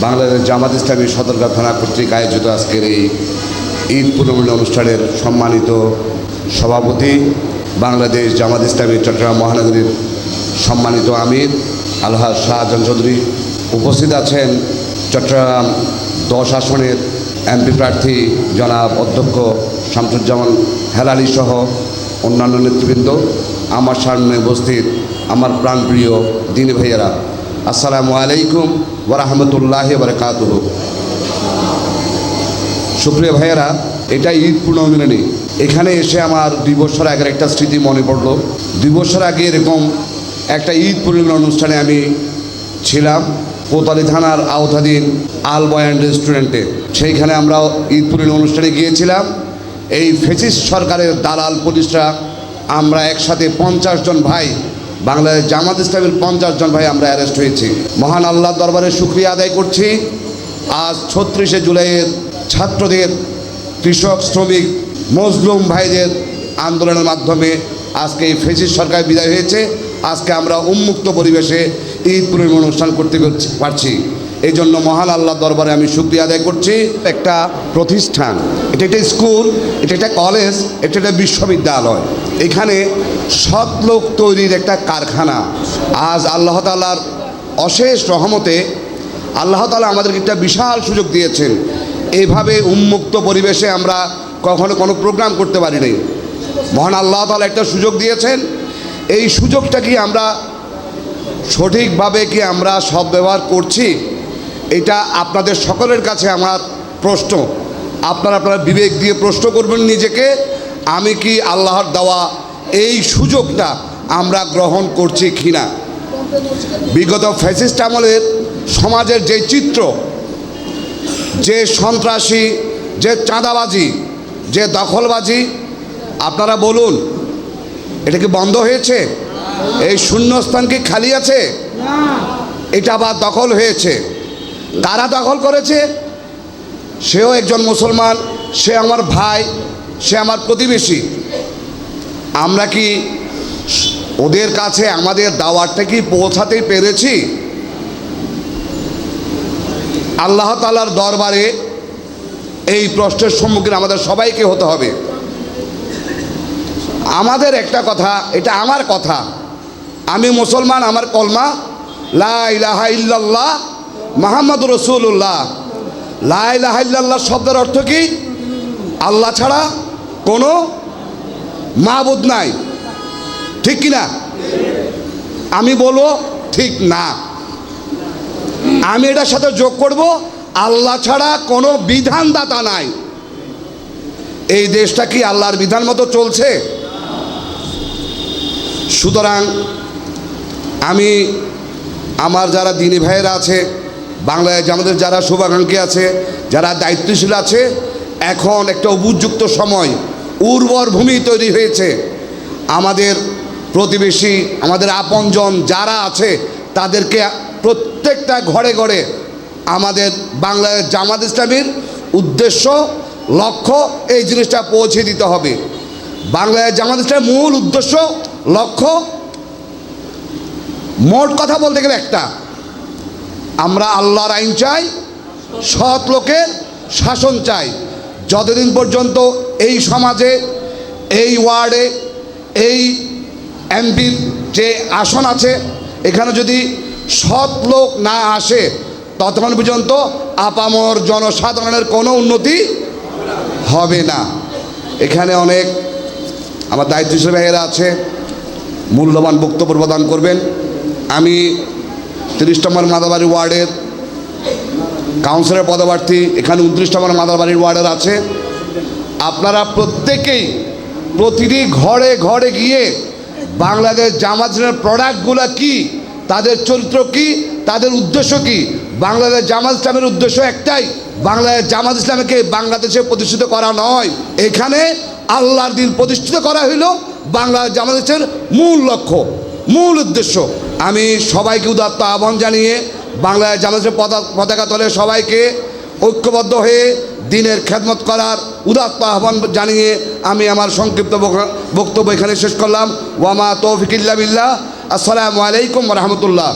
বাংলাদেশ জামাত ইসলামী সদরঘাট থানা কর্তৃক আয়োজিত আজকের এই ঈদ পুনর্মিলন অনুষ্ঠানের সম্মানিত সভাপতি বাংলাদেশ জামাত ইসলামী চট্টগ্রাম মহানগরীর সম্মানিত আমির আলহাজ শাহজাহান চৌধুরী উপস্থিত আছেন চট্টগ্রাম দশ আসনের এমপি প্রার্থী জনাব অধ্যক্ষ শামসুজ্জামান হেলালি সহ অন্যান্য নেতৃবৃন্দ। আমার সামনে উপস্থিত আমার প্রাণপ্রিয় দিনী ভাইয়েরা। আসসালামু আলাইকুম। ওরহমতুল্লাহ বরকাতুহ। সুপ্রিয় ভাইয়েরা এটা ঈদ পূর্ণমিলনী এখানে এসে আমার দুই বছর আগের একটা স্মৃতি মনে পড়ল। দুই বছর আগে এরকম একটা ঈদ পূর্ণমিলন অনুষ্ঠানে আমি ছিলাম কোতালি থানার আওতাধীন আল বয়ান রেস্টুরেন্টে। সেইখানে আমরা ঈদ পূর্ণমিলন অনুষ্ঠানে গিয়েছিলাম। এই ফেসিস সরকারের দালাল প্রতিষ্ঠা আমরা একসাথে পঞ্চাশ জন ভাই বাংলাদেশ জামাত ইসলামের পঞ্চাশ জন ভাই আমরা অ্যারেস্ট হয়েছি। মহান আল্লাহ দরবারে সুক্রিয়া আদায় করছি। আজ ছত্রিশে জুলাইয়ের ছাত্রদের কৃষক, শ্রমিক, মজলুম ভাইদের আন্দোলনের মাধ্যমে আজকে এই ফেসিস সরকার বিদায় হয়েছে। আজকে আমরা উন্মুক্ত পরিবেশে ঈদ পূর্ণিমা অনুষ্ঠান করতে পারছি। এই জন্য মহান আল্লাহ দরবারে আমি শুক্রিয়া আদায় করছি। একটা প্রতিষ্ঠান, এটা একটা স্কুল, এটা একটা কলেজ, এটা একটা বিশ্ববিদ্যালয়। এখানে সৎ লোক তৈরির একটা কারখানা। আজ আল্লাহ তালার অশেষ রহমতে আল্লাহ তালা আমাদেরকে একটা বিশাল সুযোগ দিয়েছেন। এইভাবে উন্মুক্ত পরিবেশে আমরা কখনো কোনো প্রোগ্রাম করতে পারি নাই। মহান আল্লাহ তালা একটা সুযোগ দিয়েছেন। এই সুযোগটা কি আমরা সঠিকভাবে কি আমরা সব ব্যবহার করছি? এটা আপনাদের সকলের কাছে আমার প্রশ্ন। আপনারা আপনারা বিবেক দিয়ে প্রশ্ন করবেন নিজেকে, আমি কি আল্লাহর দেওয়া এই সুযোগটা আমরা গ্রহণ করছি কিনা? বিগত ফ্যাসিস্ট আমলের সমাজের যে চিত্র, যে সন্ত্রাসী, যে চাঁদাবাজি, যে দখলবাজি, আপনারা বলুন, এটা কি বন্ধ হয়েছে? এই শূন্যস্থান কি খালি আছে? এটা আবার দখল হয়েছে। কারা দখল করেছে। সেও একজন মুসলমান, সে আমার ভাই, সে আমার প্রতিবেশী। আমরা কি ওদের কাছে আমাদের দাওয়াতটা কি পৌঁছাতে পেরেছি? আল্লাহ তালার দরবারে এই প্রশ্নের সম্মুখীন আমাদের সবাইকে হতে হবে। আমাদের একটা কথা, এটা আমার কথা। আমি মুসলমান, আমার কলমা, লা ইলাহা ইল্লাল্লাহ মাহমদ রসুল্লাহ লা ইলাহা ইল্লাল্লাহ শব্দের অর্থ কি? আল্লাহ ছাড়া কোনো মাহবুদ নাই। ঠিক কি না আমি বলব ঠিক না। আমি এটার সাথে যোগ করব, আল্লাহ ছাড়া কোনো বিধানদাতা নাই। এই দেশটা কি আল্লাহর বিধান মতো চলছে? সুতরাং আমি, আমার যারা দিনী ভাইয়েরা আছে বাংলায় আমাদের যারা শুভাকাঙ্ক্ষী আছে, যারা দায়িত্বশীল আছে, এখন একটা উপযুক্ত সময়, উর্বর ভূমি তৈরি হয়েছে। আমাদের প্রতিবেশী, আমাদের আপনজন যারা আছে, তাদেরকে প্রত্যেকটা ঘরে ঘরে আমাদের বাংলাদেশ জামাত ইসলামীর উদ্দেশ্য, লক্ষ্য, এই জিনিসটা পৌঁছে দিতে হবে। বাংলাদেশ জামাত ইসলামের মূল উদ্দেশ্য, লক্ষ্য। মোট কথা বলতে গেলে একটা আমরা আল্লাহর আইন চাই, সৎ লোকের শাসন চাই। যতদিন পর্যন্ত এই সমাজে, এই ওয়ার্ডে, এই এমপির যে আসন আছে, এখানে যদি সৎ লোক না আসে, ততক্ষণ পর্যন্ত আপামর জনসাধারণের কোনো উন্নতি হবে না। এখানে অনেক আমার দায়িত্বশীল ভাইয়েরা আছে, মূল্যবান বক্তব্য প্রদান করবেন। আমি তিরিশ নম্বর মাদাবাড়ি ওয়ার্ডের কাউন্সিলর পদপ্রার্থী, এখানে উনত্রিশ নম্বর মাদাবাড়ির ওয়ার্ডের আছে। আপনারা প্রত্যেকেই প্রতিটি ঘরে ঘরে গিয়ে বাংলাদেশ জামাতের প্রোডাক্টগুলো কি, তাদের চরিত্র কি, তাদের উদ্দেশ্য কি, বাংলাদেশ জামাত ইসলামের উদ্দেশ্য একটাই, বাংলাদেশ জামাত ইসলামকে বাংলাদেশে প্রতিষ্ঠিত করা নয়। এখানে আল্লাহর দিন প্রতিষ্ঠিত করা হইল বাংলাদেশ জামাতের মূল লক্ষ্য। মূল উদ্দেশ্য। আমি সবাইকে উদাত্ত আহ্বান জানিয়ে বাংলায় জামাতের পতাকা তলে সবাইকে ঐক্যবদ্ধ হয়ে দিনের খেদমত করার উদাত্ত আহ্বান জানিয়ে আমি আমার সংক্ষিপ্ত বক্তব্য এখানে শেষ করলাম। ওয়ামা তৌফিকিল্লা বিল্লাহ। আসসালামু আলাইকুম রহমতুল্লাহ।